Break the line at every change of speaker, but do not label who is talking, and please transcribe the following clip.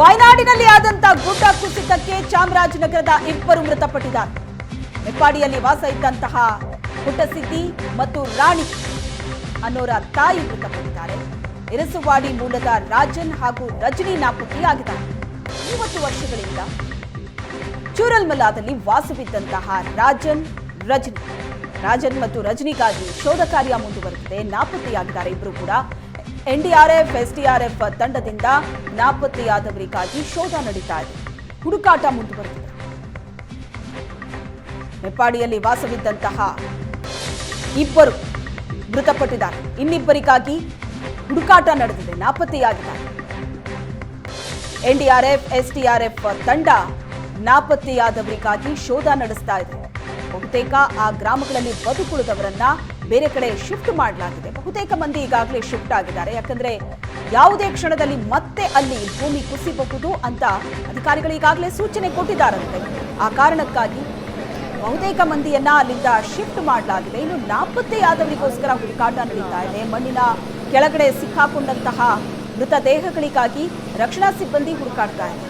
ವಯನಾಡಿನಲ್ಲಿ ಆದಂತ ಗುಡ್ಡ ಕುಸಿತಕ್ಕೆ ಚಾಮರಾಜನಗರದ ಇಬ್ಬರು ಮೃತಪಟ್ಟಿದ್ದಾರೆ. ಹೆಪ್ಪಾಡಿಯಲ್ಲಿ ವಾಸ ಇದ್ದಂತಹ ಪುಟ್ಟಸಿದ್ದಿ ಮತ್ತು ರಾಣಿ ಅನ್ನೋರ ತಾಯಿ ಮೃತಪಟ್ಟಿದ್ದಾರೆ. ಇರಸುವಾಡಿ ಮೂಲದ ರಾಜನ್ ಹಾಗೂ ರಜನಿ ನಾಪತ್ತೆಯಾಗಿದ್ದಾರೆ. ಮೂವತ್ತು ವರ್ಷಗಳಿಂದ ಚೂರಲ್ಮಲಾದಲ್ಲಿ ವಾಸವಿದ್ದಂತಹ ರಾಜನ್, ರಜನಿ. ರಾಜನ್ ಮತ್ತು ರಜನಿಗಾಗಿ ಶೋಧ ಕಾರ್ಯ ಮುಂದುವರೆದಿದೆ. ನಾಪತ್ತೆಯಾಗಿದ್ದಾರೆ. ಇಬ್ಬರು ಕೂಡ ಎನ್ಡಿಆರ್ಎಫ್, ಎಸ್ಡಿಆರ್ಎಫ್ ತಂಡದಿಂದ ನಾಪತ್ತೆಯಾದವರಿಗಾಗಿ ಶೋಧ ನಡೀತಾ ಇದೆ. ಹುಡುಕಾಟ ಮುಂದುವರೆದಿದೆ. ಹೆಪ್ಪಾಡಿಯಲ್ಲಿ ವಾಸವಿದ್ದಂತಹ ಇಬ್ಬರು ಮೃತಪಟ್ಟಿದ್ದಾರೆ. ಇನ್ನಿಬ್ಬರಿಗಾಗಿ ಹುಡುಕಾಟ ನಡೆದಿದೆ, ನಾಪತ್ತೆಯಾಗಿದ್ದಾರೆ. ಎನ್ಡಿಆರ್ಎಫ್, ಎಸ್ಡಿಆರ್ಎಫ್ ತಂಡ ನಾಪತ್ತೆಯಾದವರಿಗಾಗಿ ಶೋಧ ನಡೆಸ್ತಾ ಇದೆ. ಬಹುತೇಕ ಆ ಗ್ರಾಮಗಳಲ್ಲಿ ಬದುಕುಳಿದವರನ್ನ ಬೇರೆ ಕಡೆ ಶಿಫ್ಟ್ ಮಾಡಲಾಗಿದೆ. ಬಹುತೇಕ ಮಂದಿ ಈಗಾಗಲೇ ಶಿಫ್ಟ್ ಆಗಿದ್ದಾರೆ. ಯಾಕಂದ್ರೆ ಯಾವುದೇ ಕ್ಷಣದಲ್ಲಿ ಮತ್ತೆ ಅಲ್ಲಿ ಭೂಮಿ ಕುಸಿಬಹುದು ಅಂತ ಅಧಿಕಾರಿಗಳು ಈಗಾಗಲೇ ಸೂಚನೆ ಕೊಟ್ಟಿದ್ದಾರಂತೆ. ಆ ಕಾರಣಕ್ಕಾಗಿ ಬಹುತೇಕ ಮಂದಿಯನ್ನ ಅಲ್ಲಿಂದ ಶಿಫ್ಟ್ ಮಾಡಲಾಗಿದೆ. ಇನ್ನು ನಾಪತ್ತೆಯಾದವರಿಗೋಸ್ಕರ ಹುಡುಕಾಟ ನಡೀತಾ ಇದೆ. ಮಣ್ಣಿನ ಕೆಳಗಡೆ ಸಿಕ್ಕಾಕೊಂಡಂತಹ ಮೃತದೇಹಗಳಿಗಾಗಿ ರಕ್ಷಣಾ ಸಿಬ್ಬಂದಿ ಹುಡುಕಾಡ್ತಾ ಇದೆ